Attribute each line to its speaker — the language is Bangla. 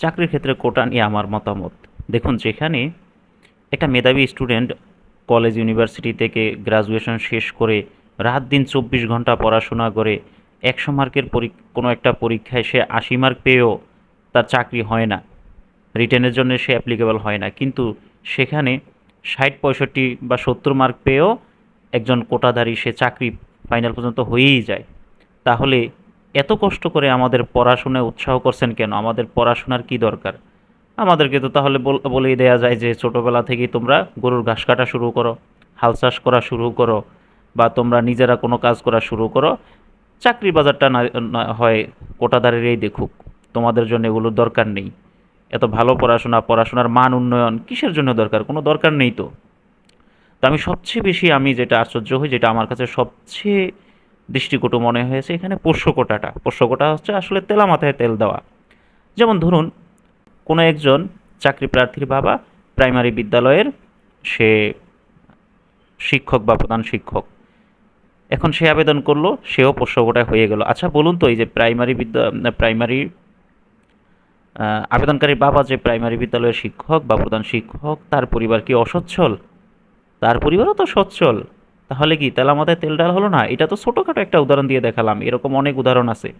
Speaker 1: চাকরির ক্ষেত্রে কোটা নিয়ে আমার মতামত। দেখুন, যেখানে একটা মেধাবী স্টুডেন্ট কলেজ, ইউনিভার্সিটি থেকে গ্রাজুয়েশন শেষ করে রাত দিন চব্বিশ ঘণ্টা পড়াশোনা করে একশো মার্কের কোনো একটা পরীক্ষায় সে আশি মার্ক পেয়েও তার চাকরি হয় না। রিটার্নের জন্য সে অ্যাপ্লিকেবল হয় না। কিন্তু সেখানে ষাট, পঁয়ষট্টি বা সত্তর মার্ক পেয়েও একজন কোটাধারী সে চাকরি ফাইনাল পর্যন্ত হয়েই যায়। তাহলে এত কষ্ট করে আমাদের পড়াশোনায় উৎসাহ করছেন কেন? আমাদের পড়াশোনার কি দরকার? আমাদেরকে তো তাহলে বলেই দেয়া যায় যে ছোটোবেলা থেকেই তোমরা গরুর ঘাস কাটা শুরু করো, হাল চাষ করা শুরু করো, বা তোমরা নিজেরা কোনো কাজ করা শুরু করো। চাকরি বাজারটা না হয় কোটাদারেরই দেখুক, তোমাদের জন্য এগুলোর দরকার নেই। এত ভালো পড়াশোনা, পড়াশোনার মান উন্নয়ন কিসের জন্য দরকার? কোনো দরকার নেই তো। তো আমি সবচেয়ে বেশি আমি যেটা আশ্চর্য হই, যেটা আমার কাছে সবচেয়ে দৃষ্টিকটু মনে হয়েছে, এখানে পোষ্য কোটাটা পোষ্য কোটা হচ্ছে আসলে তেলা মাথায় তেল দেওয়া। যেমন ধরুন, কোনো একজন চাকরি প্রার্থীর বাবা প্রাইমারি বিদ্যালয়ের সে শিক্ষক বা প্রধান শিক্ষক। এখন সে আবেদন করল, সেও পোষ্য কোটায় হয়ে গেল। আচ্ছা বলুন তো, এই যে প্রাইমারি বিদ্যা, প্রাইমারি আবেদনকারী বাবা যে প্রাইমারি বিদ্যালয়ের শিক্ষক বা প্রধান শিক্ষক, তার পরিবার কি অসচ্ছল? তার পরিবারও তো সচ্ছল। তাহলে কি? তেলা মাথায় তেল ডাল হলো না? এটা তো ছোটোখাটো একটা উদাহরণ দিয়ে দেখালাম। এরকম অনেক উদাহরণ আছে।